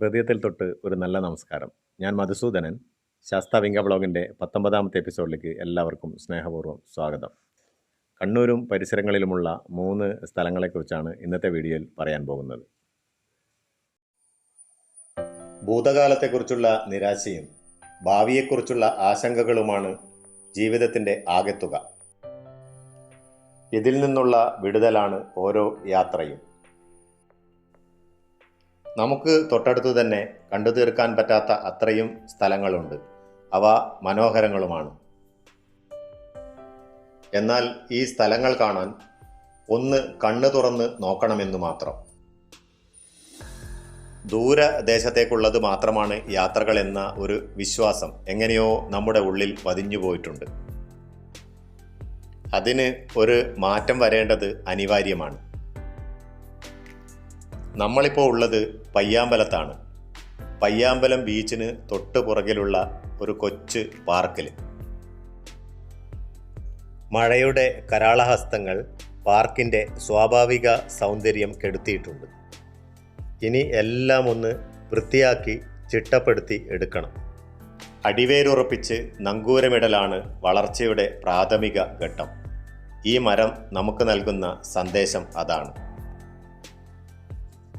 ഹൃദയത്തിൽ തൊട്ട് ഒരു നല്ല നമസ്കാരം. ഞാൻ മധുസൂദനൻ. ശാസ്ത വിംഗ ബ്ലോഗിന്റെ പത്തൊമ്പതാമത്തെ എപ്പിസോഡിലേക്ക് എല്ലാവർക്കും സ്നേഹപൂർവം സ്വാഗതം. കണ്ണൂരും പരിസരങ്ങളിലുമുള്ള മൂന്ന് സ്ഥലങ്ങളെക്കുറിച്ചാണ് ഇന്നത്തെ വീഡിയോയിൽ പറയാൻ പോകുന്നത്. ഭൂതകാലത്തെക്കുറിച്ചുള്ള നിരാശയും ഭാവിയെക്കുറിച്ചുള്ള ആശങ്കകളുമാണ് ജീവിതത്തിന്റെ ആകെത്തുക. ഇതിൽ നിന്നുള്ള വിടുതലാണ് ഓരോ യാത്രയും. നമുക്ക് തൊട്ടടുത്ത് തന്നെ കണ്ടു തീർക്കാൻ പറ്റാത്ത അത്രയും സ്ഥലങ്ങളുണ്ട്. അവ മനോഹരങ്ങളുമാണ്. എന്നാൽ ഈ സ്ഥലങ്ങൾ കാണാൻ ഒന്ന് കണ്ണു തുറന്ന് നോക്കണമെന്ന് മാത്രം. ദൂരദേശത്തേക്കുള്ളത് മാത്രമാണ് യാത്രകൾ എന്ന ഒരു വിശ്വാസം എങ്ങനെയോ നമ്മുടെ ഉള്ളിൽ പതിഞ്ഞു പോയിട്ടുണ്ട്. അതിന് ഒരു മാറ്റം വരേണ്ടത് അനിവാര്യമാണ്. നമ്മളിപ്പോൾ ഉള്ളത് പയ്യാമ്പലത്താണ്. പയ്യാമ്പലം ബീച്ചിന് തൊട്ട് പുറകിലുള്ള ഒരു കൊച്ചു പാർക്കിൽ മഴയുടെ കരാളഹസ്തങ്ങൾ പാർക്കിന്റെ സ്വാഭാവിക സൗന്ദര്യം കെടുത്തിയിട്ടുണ്ട്. ഇനി എല്ലാം ഒന്ന് വൃത്തിയാക്കി ചിട്ടപ്പെടുത്തി എടുക്കണം. അടിവേരുറപ്പിച്ച് നങ്കൂരമിടലാണ് വളർച്ചയുടെ പ്രാഥമിക ഘട്ടം. ഈ മരം നമുക്ക് നൽകുന്ന സന്ദേശം അതാണ്.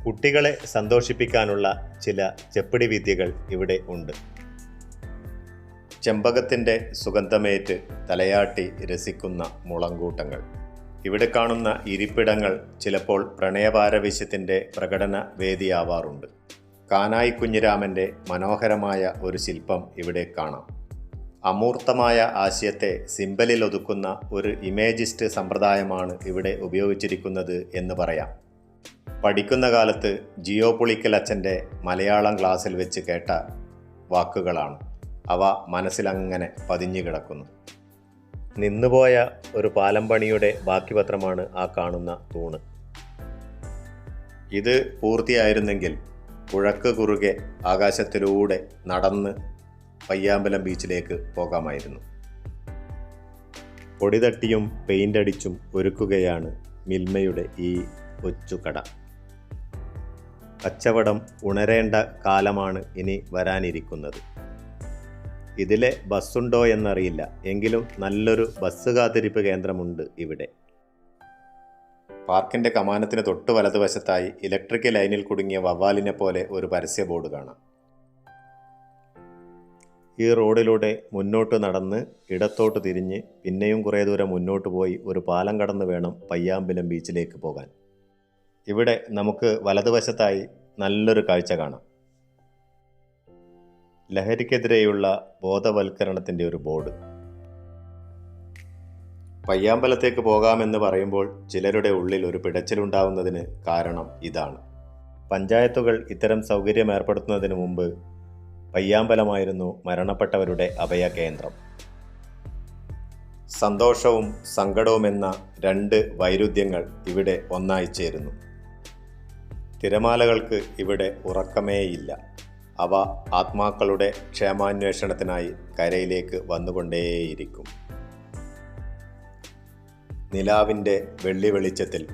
കുട്ടികളെ സന്തോഷിപ്പിക്കാനുള്ള ചില ചെപ്പിടി വിദ്യകൾ ഇവിടെ ഉണ്ട്. ചെമ്പകത്തിന്റെ സുഗന്ധമേറ്റ് തലയാട്ടി രസിക്കുന്ന മുളങ്കൂട്ടങ്ങൾ. ഇവിടെ കാണുന്ന ഇരിപ്പിടങ്ങൾ ചിലപ്പോൾ പ്രണയപാരവശ്യത്തിന്റെ പ്രകടന വേദിയാവാറുണ്ട്. കാനായി കുഞ്ഞിരാമന്റെ മനോഹരമായ ഒരു ശില്പം ഇവിടെ കാണാം. അമൂർത്തമായ ആശയത്തെ സിമ്പലിൽ ഒതുക്കുന്ന ഒരു ഇമേജിസ്റ്റ് സമ്പ്രദായമാണ് ഇവിടെ ഉപയോഗിച്ചിരിക്കുന്നത് എന്ന് പറയാം. പഠിക്കുന്ന കാലത്ത് ജിയോ പുളിക്കൽ അച്ഛന്റെ മലയാളം ക്ലാസ്സിൽ വെച്ച് കേട്ട വാക്കുകളാണ്. അവ മനസ്സിലങ്ങനെ പതിഞ്ഞു കിടക്കുന്നു. നിന്നുപോയ ഒരു പാലം പണിയുടെ ബാക്കി പത്രമാണ് ആ കാണുന്ന തൂണ്. ഇത് പൂർത്തിയായിരുന്നെങ്കിൽ പുഴക്ക് കുറുകെ ആകാശത്തിലൂടെ നടന്ന് പയ്യാമ്പലം ബീച്ചിലേക്ക് പോകാമായിരുന്നു. പൊടിതട്ടിയും പെയിന്റ് അടിച്ചും ഒരുക്കുകയാണ് മിൽമയുടെ ഈ കൊച്ചുകട കച്ചവടം ഉണരേണ്ട കാലമാണ് ഇനി വരാനിരിക്കുന്നത്. ഇതിലെ ബസ്സുണ്ടോ എന്നറിയില്ല. എങ്കിലും നല്ലൊരു ബസ് കാത്തിരിപ്പ് കേന്ദ്രമുണ്ട് ഇവിടെ. പാർക്കിന്റെ കമാനത്തിന് തൊട്ട് വലതുവശത്തായി ഇലക്ട്രിക് ലൈനിൽ കുടുങ്ങിയ വവ്വാലിനെ പോലെ ഒരു പരസ്യ ബോർഡ് കാണാം. ഈ റോഡിലൂടെ മുന്നോട്ട് നടന്ന് ഇടത്തോട്ട് തിരിഞ്ഞ് പിന്നെയും കുറേ ദൂരം മുന്നോട്ട് പോയി ഒരു പാലം കടന്ന് വേണം പയ്യാമ്പലം ബീച്ചിലേക്ക് പോകാൻ. ഇവിടെ നമുക്ക് വലതുവശത്തായി നല്ലൊരു കാഴ്ച കാണാം. ലഹരിക്കെതിരെയുള്ള ബോധവൽക്കരണത്തിന്റെ ഒരു ബോർഡ്. പയ്യാമ്പലത്തേക്ക് പോകാമെന്ന് പറയുമ്പോൾ ചിലരുടെ ഉള്ളിൽ ഒരു പിടച്ചിലുണ്ടാവുന്നതിന് കാരണം ഇതാണ്. പഞ്ചായത്തുകൾ ഇത്തരം സൗകര്യം ഏർപ്പെടുത്തുന്നതിന് മുമ്പ് പയ്യാമ്പലമായിരുന്നു മരണപ്പെട്ടവരുടെ അഭയ കേന്ദ്രം സന്തോഷവും സങ്കടവും എന്ന രണ്ട് വൈരുദ്ധ്യങ്ങൾ ഇവിടെ ഒന്നായി ചേരുന്നു. തിരമാലകൾക്ക് ഇവിടെ ഉറക്കമേയില്ല. അവ ആത്മാക്കളുടെ ക്ഷേമാന്വേഷണത്തിനായി കരയിലേക്ക് വന്നുകൊണ്ടേയിരിക്കും. നിലാവിന്റെ വെള്ളി വെളിച്ചത്തിൽ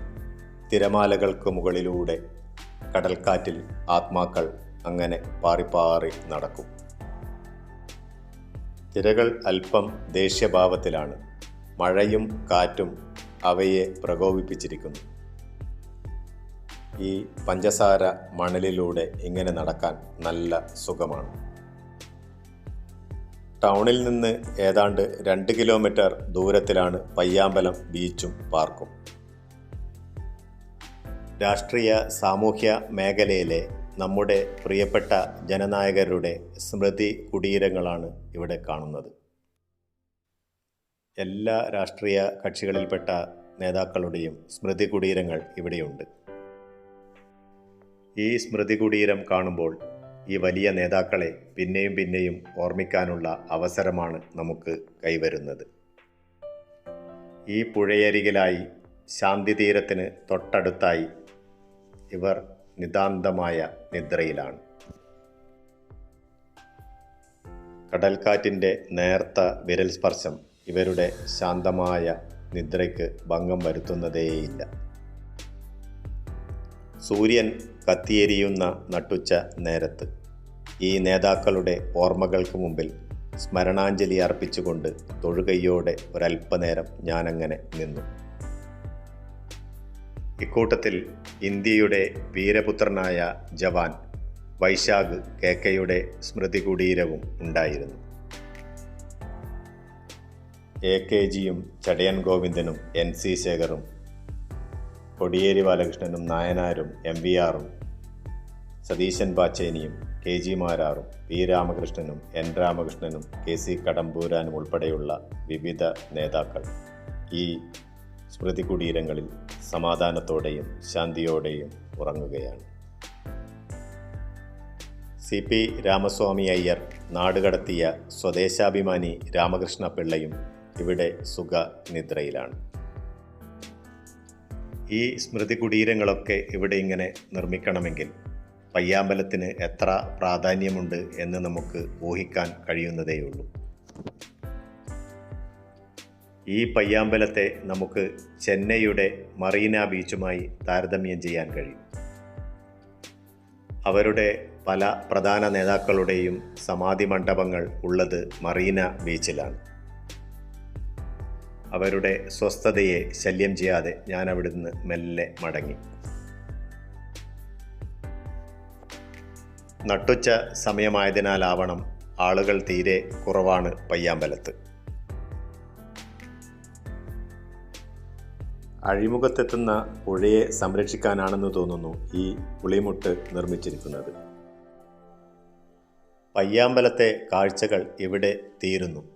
തിരമാലകൾക്ക് മുകളിലൂടെ കടൽക്കാറ്റിൽ ആത്മാക്കൾ അങ്ങനെ പാറിപ്പാറി നടക്കും. തിരകൾ അല്പം ദേഷ്യഭാവത്തിലാണ്. മഴയും കാറ്റും അവയെ പ്രകോപിപ്പിച്ചിരിക്കുന്നു. ഈ പഞ്ചസാര മണലിലൂടെ ഇങ്ങനെ നടക്കാൻ നല്ല സുഖമാണ്. ടൗണിൽ നിന്ന് ഏതാണ്ട് രണ്ട് കിലോമീറ്റർ ദൂരത്തിലാണ് പയ്യാമ്പലം ബീച്ചും പാർക്കും. രാഷ്ട്രീയ സാമൂഹ്യ മേഖലയിലെ നമ്മുടെ പ്രിയപ്പെട്ട ജനനായകരുടെ സ്മൃതി കുടീരങ്ങളാണ് ഇവിടെ കാണുന്നത്. എല്ലാ രാഷ്ട്രീയ കക്ഷികളിൽപ്പെട്ട നേതാക്കളുടെയും സ്മൃതി കുടീരങ്ങൾ ഇവിടെയുണ്ട്. ഈ സ്മൃതി കുടീരം കാണുമ്പോൾ ഈ വലിയ നേതാക്കളെ പിന്നെയും പിന്നെയും ഓർമ്മിക്കാനുള്ള അവസരമാണ് നമുക്ക് കൈവരുന്നത്. ഈ പുഴയരികിലായി ശാന്തി തീരത്തിന് തൊട്ടടുത്തായി ഇവർ നിതാന്തമായ നിദ്രയിലാണ്. കടൽക്കാറ്റിന്റെ നേർത്ത വിരൽ സ്പർശം ഇവരുടെ ശാന്തമായ നിദ്രയ്ക്ക് ഭംഗം വരുത്തുന്നതേയില്ല. സൂര്യൻ കത്തിയെരിയുന്ന നട്ടുച്ച നേരത്ത്. ഈ നേതാക്കളുടെ ഓർമ്മകൾക്ക് മുമ്പിൽ സ്മരണാഞ്ജലി അർപ്പിച്ചുകൊണ്ട് തൊഴുകയ്യോടെ ഒരല്പനേരം ഞാനങ്ങനെ നിന്നു. ഇക്കൂട്ടത്തിൽ ഇന്ത്യയുടെ വീരപുത്രനായ ജവാൻ വൈശാഖ് കേക്കയുടെ സ്മൃതി കുടീരവും ഉണ്ടായിരുന്നു. എ കെ ജിയും ചടയൻ ഗോവിന്ദനും എൻ സി ശേഖറും കൊടിയേരി ബാലകൃഷ്ണനും നായനാരും എം വി ആറും സതീശൻ പാച്ചേനിയും കെ ജി മാരാറും പി രാമകൃഷ്ണനും എൻ രാമകൃഷ്ണനും കെ സി കടമ്പൂരാനും ഉൾപ്പെടെയുള്ള വിവിധ നേതാക്കൾ. ഈ സ്മൃതി കുടീരങ്ങളിൽ സമാധാനത്തോടെയും ശാന്തിയോടെയും ഉറങ്ങുകയാണ്. സി പി രാമസ്വാമി അയ്യർ നാടുകടത്തിയ സ്വദേശാഭിമാനി രാമകൃഷ്ണ പിള്ളയും ഇവിടെ സുഖ നിദ്രയിലാണ് ഈ സ്മൃതി കുടീരങ്ങളൊക്കെ ഇവിടെ ഇങ്ങനെ നിർമ്മിക്കണമെങ്കിൽ പയ്യാമ്പലത്തിന് എത്ര പ്രാധാന്യമുണ്ട് എന്ന് നമുക്ക് ഊഹിക്കാൻ കഴിയുന്നതേയുള്ളൂ ഈ പയ്യാമ്പലത്തെ നമുക്ക് ചെന്നൈയുടെ മറീന ബീച്ചുമായി താരതമ്യം ചെയ്യാൻ കഴിയും. അവരുടെ പല പ്രധാന നേതാക്കളുടെയും സമാധി മണ്ഡപങ്ങൾ ഉള്ളത് മറീന ബീച്ചിലാണ്. അവരുടെ സ്വസ്ഥതയെ ശല്യം ചെയ്യാതെ ഞാൻ അവിടുന്ന് മെല്ലെ മടങ്ങി. നട്ടുച്ച സമയമായതിനാലാവണം ആളുകൾ തീരെ കുറവാണ് പയ്യാമ്പലത്ത്. അഴിമുഖത്തെത്തുന്ന പുഴയെ സംരക്ഷിക്കാനാണെന്ന് തോന്നുന്നു ഈ പുളിമുട്ട് നിർമ്മിച്ചിരിക്കുന്നത്. പയ്യാമ്പലത്തെ കാഴ്ചകൾ ഇവിടെ തീരുന്നു?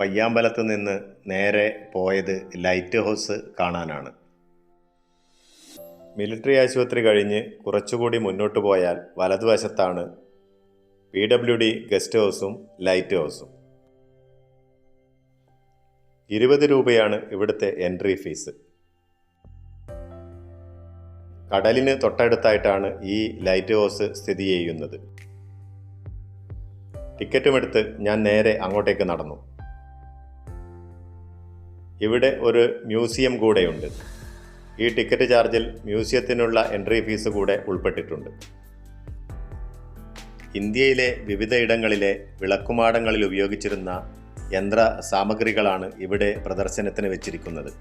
പയ്യാമ്പലത്ത് നിന്ന് നേരെ പോയത് ലൈറ്റ് ഹൗസ് കാണാനാണ്. മിലിറ്ററി ആശുപത്രി കഴിഞ്ഞ് കുറച്ചുകൂടി മുന്നോട്ട് പോയാൽ വലതുവശത്താണ് പി ഡബ്ല്യു ഡി ഗസ്റ്റ് ഹൗസും ലൈറ്റ് ഹൗസും. ഇരുപത് രൂപയാണ് ഇവിടുത്തെ എൻട്രി ഫീസ്. കടലിന് തൊട്ടടുത്തായിട്ടാണ് ഈ ലൈറ്റ് ഹൗസ് സ്ഥിതി ചെയ്യുന്നത്. ടിക്കറ്റുമെടുത്ത് ഞാൻ നേരെ അങ്ങോട്ടേക്ക് നടന്നു. ഇവിടെ ഒരു മ്യൂസിയം കൂടെയുണ്ട്. ഈ ടിക്കറ്റ് ചാർജിൽ മ്യൂസിയത്തിനുള്ള എൻട്രി ഫീസ് കൂടെ ഉൾപ്പെട്ടിട്ടുണ്ട്. ഇന്ത്യയിലെ വിവിധ ഇടങ്ങളിലെ വിളക്കുമാടങ്ങളിൽ ഉപയോഗിച്ചിരുന്ന യന്ത്ര സാമഗ്രികളാണ് ഇവിടെ പ്രദർശനത്തിന് വെച്ചിരിക്കുന്നത്.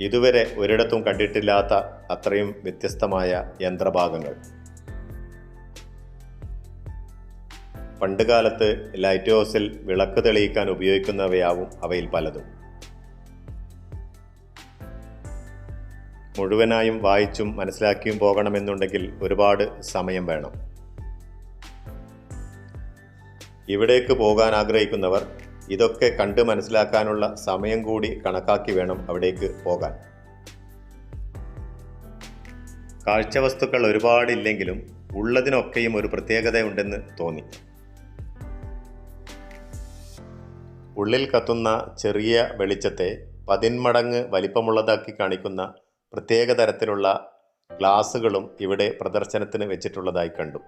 ഇതുവരെ ഒരിടത്തും കണ്ടിട്ടില്ലാത്ത അത്രയും വ്യത്യസ്തമായ യന്ത്രഭാഗങ്ങൾ. പണ്ടുകാലത്ത് ലൈറ്റ് ഹൗസിൽ വിളക്ക് തെളിയിക്കാൻ ഉപയോഗിക്കുന്നവയാവും അവയിൽ പലതും. മുഴുവനായും വായിച്ചും മനസ്സിലാക്കിയും പോകണമെന്നുണ്ടെങ്കിൽ ഒരുപാട് സമയം വേണം. ഇവിടേക്ക് പോകാൻ ആഗ്രഹിക്കുന്നവർ ഇതൊക്കെ കണ്ട് മനസ്സിലാക്കാനുള്ള സമയം കൂടി കണക്കാക്കി വേണം അവിടേക്ക് പോകാൻ. കാഴ്ചവസ്തുക്കൾ ഒരുപാടില്ലെങ്കിലും ഉള്ളതിനൊക്കെയും ഒരു പ്രത്യേകതയുണ്ടെന്ന് തോന്നി. ഉള്ളിൽ കത്തുന്ന ചെറിയ വെളിച്ചത്തെ പതിന്മടങ്ങ് വലിപ്പമുള്ളതാക്കി കാണിക്കുന്ന പ്രത്യേക തരത്തിലുള്ള ഗ്ലാസുകളും ഇവിടെ പ്രദർശനത്തിന് വെച്ചിട്ടുള്ളതായി കണ്ടു.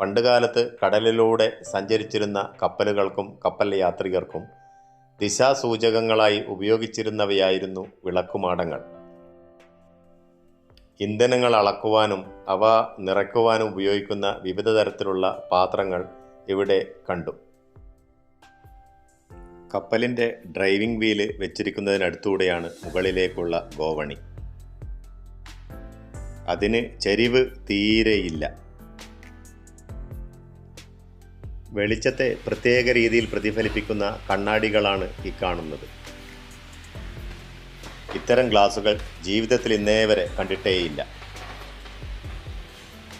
പണ്ടുകാലത്ത് കടലിലൂടെ സഞ്ചരിച്ചിരുന്ന കപ്പലുകൾക്കും കപ്പൽ യാത്രികർക്കും ദിശാസൂചകങ്ങളായി ഉപയോഗിച്ചിരുന്നവയായിരുന്നു വിളക്കുമാടങ്ങൾ. ഇന്ധനങ്ങൾ അളക്കുവാനും അവ നിറയ്ക്കുവാനും ഉപയോഗിക്കുന്ന വിവിധ തരത്തിലുള്ള പാത്രങ്ങൾ ഇവിടെ കണ്ടു. കപ്പലിന്റെ ഡ്രൈവിംഗ് വീൽ വെച്ചിരിക്കുന്നതിനടുത്തൂടെയാണ് മുകളിലേക്കുള്ള ഗോവണി. അതിന് ചെരിവ് തീരെയില്ല. വെളിച്ചത്തെ പ്രത്യേക രീതിയിൽ പ്രതിഫലിപ്പിക്കുന്ന കണ്ണാടികളാണ് ഈ കാണുന്നത്. ഇത്തരം ഗ്ലാസുകൾ ജീവിതത്തിൽ ഇന്നേ വരെ കണ്ടിട്ടേയില്ല.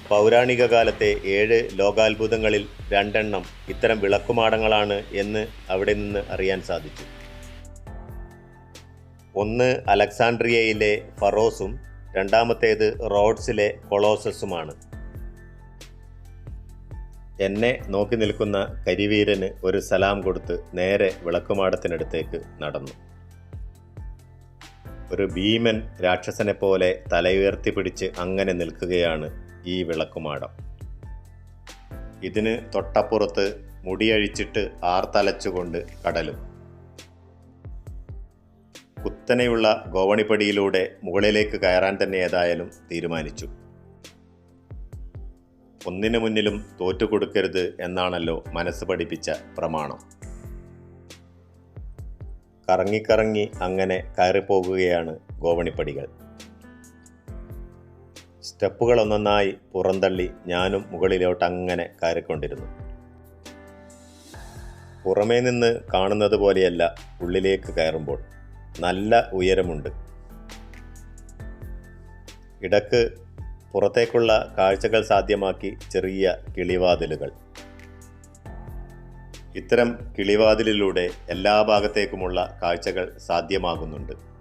പൗരാണിക കാലത്തെ ഏഴ് ലോകാത്ഭുതങ്ങളിൽ രണ്ടെണ്ണം ഇത്തരം വിളക്കുമാടങ്ങളാണ് എന്ന് അവിടെ നിന്ന് അറിയാൻ സാധിച്ചു. ഒന്ന് അലക്സാണ്ട്രിയയിലെ ഫറോസും രണ്ടാമത്തേത് റോഡ്സിലെ കൊളോസസുമാണ്. എന്നെ നോക്കി നിൽക്കുന്ന കരിവീരന് ഒരു സലാം കൊടുത്ത് നേരെ വിളക്കുമാടത്തിനടുത്തേക്ക് നടന്നു. ഒരു ഭീമൻ രാക്ഷസനെ പോലെ തലയുയർത്തി പിടിച്ച് അങ്ങനെ നിൽക്കുകയാണ് ഈ വിളക്കുമാടം. ഇതിന് തൊട്ടപ്പുറത്ത് മുടിയഴിച്ചിട്ട് ആർത്തലച്ചുകൊണ്ട് കടലും. കുത്തനെയുള്ള ഗോവണിപ്പടിയിലൂടെ മുകളിലേക്ക് കയറാൻ തന്നെ ഏതായാലും തീരുമാനിച്ചു. ഒന്നിനു മുന്നിലും തോറ്റുകൊടുക്കരുത് എന്നാണല്ലോ മനസ്സ് പഠിപ്പിച്ച പ്രമാണം. കറങ്ങിക്കറങ്ങി അങ്ങനെ കയറിപ്പോകുകയാണ് ഗോവണിപ്പടികൾ. സ്റ്റെപ്പുകൾ ഒന്നൊന്നായി പുറന്തള്ളി ഞാനും മുകളിലോട്ട് അങ്ങനെ കയറിക്കൊണ്ടിരുന്നു. പുറമേ നിന്ന് കാണുന്നത് പോലെയല്ല ഉള്ളിലേക്ക് കയറുമ്പോൾ. നല്ല ഉയരമുണ്ട്. ഇടയ്ക്ക് പുറത്തേക്കുള്ള കാഴ്ചകൾ സാധ്യമാക്കി ചെറിയ കിളിവാതിലുകൾ. ഇത്തരം കിളിവാതിലിലൂടെ എല്ലാ ഭാഗത്തേക്കുമുള്ള കാഴ്ചകൾ സാധ്യമാകുന്നുണ്ട്.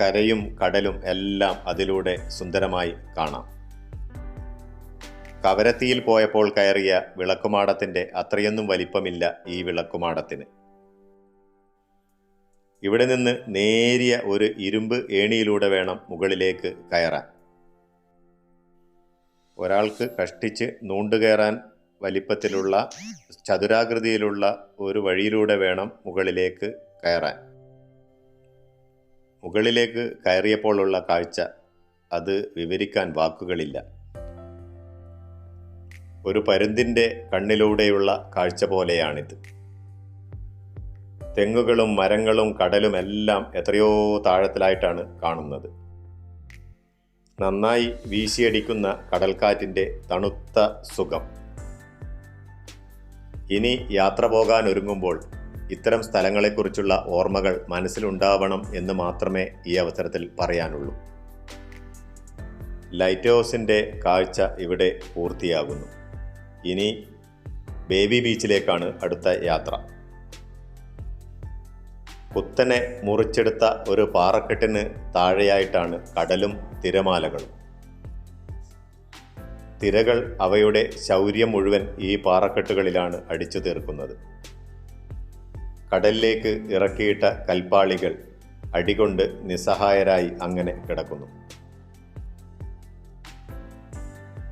കരയും കടലും എല്ലാം അതിലൂടെ സുന്ദരമായി കാണാം. കവരത്തിയിൽ പോയപ്പോൾ കയറിയ വിളക്കുമാടത്തിന്റെ അത്രയൊന്നും വലിപ്പമില്ല ഈ വിളക്കുമാടത്തിന്. ഇവിടെ നിന്ന് നേരിയ ഒരു ഇരുമ്പ് ഏണിയിലൂടെ വേണം മുകളിലേക്ക് കയറാൻ. ഒരാൾക്ക് കഷ്ടിച്ച് നൂണ്ടുകയറാൻ വലിപ്പത്തിലുള്ള ചതുരാകൃതിയിലുള്ള ഒരു വഴിയിലൂടെ വേണം മുകളിലേക്ക് കയറാൻ. മുകളിലേക്ക് കയറിയപ്പോഴുള്ള കാഴ്ച അത് വിവരിക്കാൻ വാക്കുകളില്ല. ഒരു പരുന്തിന്റെ കണ്ണിലൂടെയുള്ള കാഴ്ച പോലെയാണിത്. തെങ്ങുകളും മരങ്ങളും കടലും എല്ലാം എത്രയോ താഴത്തിലായിട്ടാണ് കാണുന്നത്. നന്നായി വീശിയടിക്കുന്ന കടൽക്കാറ്റിന്റെ തണുത്ത സുഖം. ഇനി യാത്ര പോകാൻ ഒരുങ്ങുമ്പോൾ ഇത്തരം സ്ഥലങ്ങളെക്കുറിച്ചുള്ള ഓർമ്മകൾ മനസ്സിലുണ്ടാവണം എന്ന് മാത്രമേ ഈ അവസരത്തിൽ പറയാനുള്ളൂ. ലൈറ്റ് ഹൗസിന്റെ കാഴ്ച ഇവിടെ പൂർത്തിയാകുന്നു. ഇനി ബേബി ബീച്ചിലേക്കാണ് അടുത്ത യാത്ര. കുത്തനെ മുറിച്ചെടുത്ത ഒരു പാറക്കെട്ടിന് താഴെയായിട്ടാണ് കടലും തിരമാലകളും. തിരകൾ അവയുടെ ശൗര്യം മുഴുവൻ ഈ പാറക്കെട്ടുകളിലാണ് അടിച്ചു തീർക്കുന്നത്. കടലിലേക്ക് ഇറക്കിയിട്ട കൽപ്പാളികൾ അടികൊണ്ട് നിസ്സഹായരായി അങ്ങനെ കിടക്കുന്നു.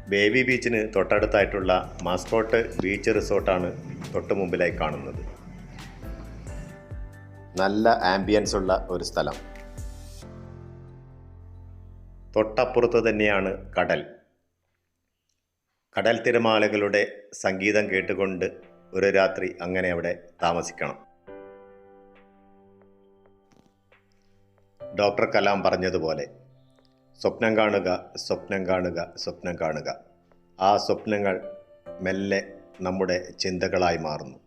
ബേബി ബീച്ചിന് തൊട്ടടുത്തായിട്ടുള്ള മാസ്കോട്ട് ബീച്ച് റിസോർട്ടാണ് തൊട്ടു മുമ്പിലായി കാണുന്നത്. നല്ല ആംബിയൻസ് ഉള്ള ഒരു സ്ഥലം. തൊട്ടപ്പുറത്ത് തന്നെയാണ് കടൽ. കടൽ തിരമാലകളുടെ സംഗീതം കേട്ടുകൊണ്ട് ഒരു രാത്രി അങ്ങനെ അവിടെ താമസിക്കണം. ഡോക്ടർ കലാം പറഞ്ഞതുപോലെ സ്വപ്നം കാണുക സ്വപ്നം കാണുക സ്വപ്നം കാണുക. ആ സ്വപ്നങ്ങൾ മെല്ലെ നമ്മുടെ ചിന്തകളായി മാറുന്നു.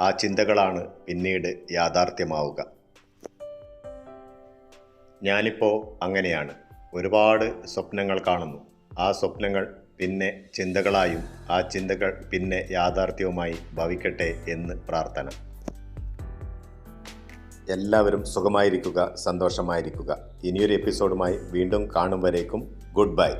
ആ ചിന്തകളാണ് പിന്നീട് യാഥാർത്ഥ്യമാവുക. ഞാനിപ്പോൾ അങ്ങനെയാണ്. ഒരുപാട് സ്വപ്നങ്ങൾ കാണുന്നു. ആ സ്വപ്നങ്ങൾ പിന്നെ ചിന്തകളായും ആ ചിന്തകൾ പിന്നെ യാഥാർത്ഥ്യവുമായി ഭവിക്കട്ടെ എന്ന് പ്രാർത്ഥന. എല്ലാവരും സുഖമായിരിക്കുക സന്തോഷമായിരിക്കുക. ഇനിയൊരു എപ്പിസോഡുമായി വീണ്ടും കാണും വരേക്കും. Good bye.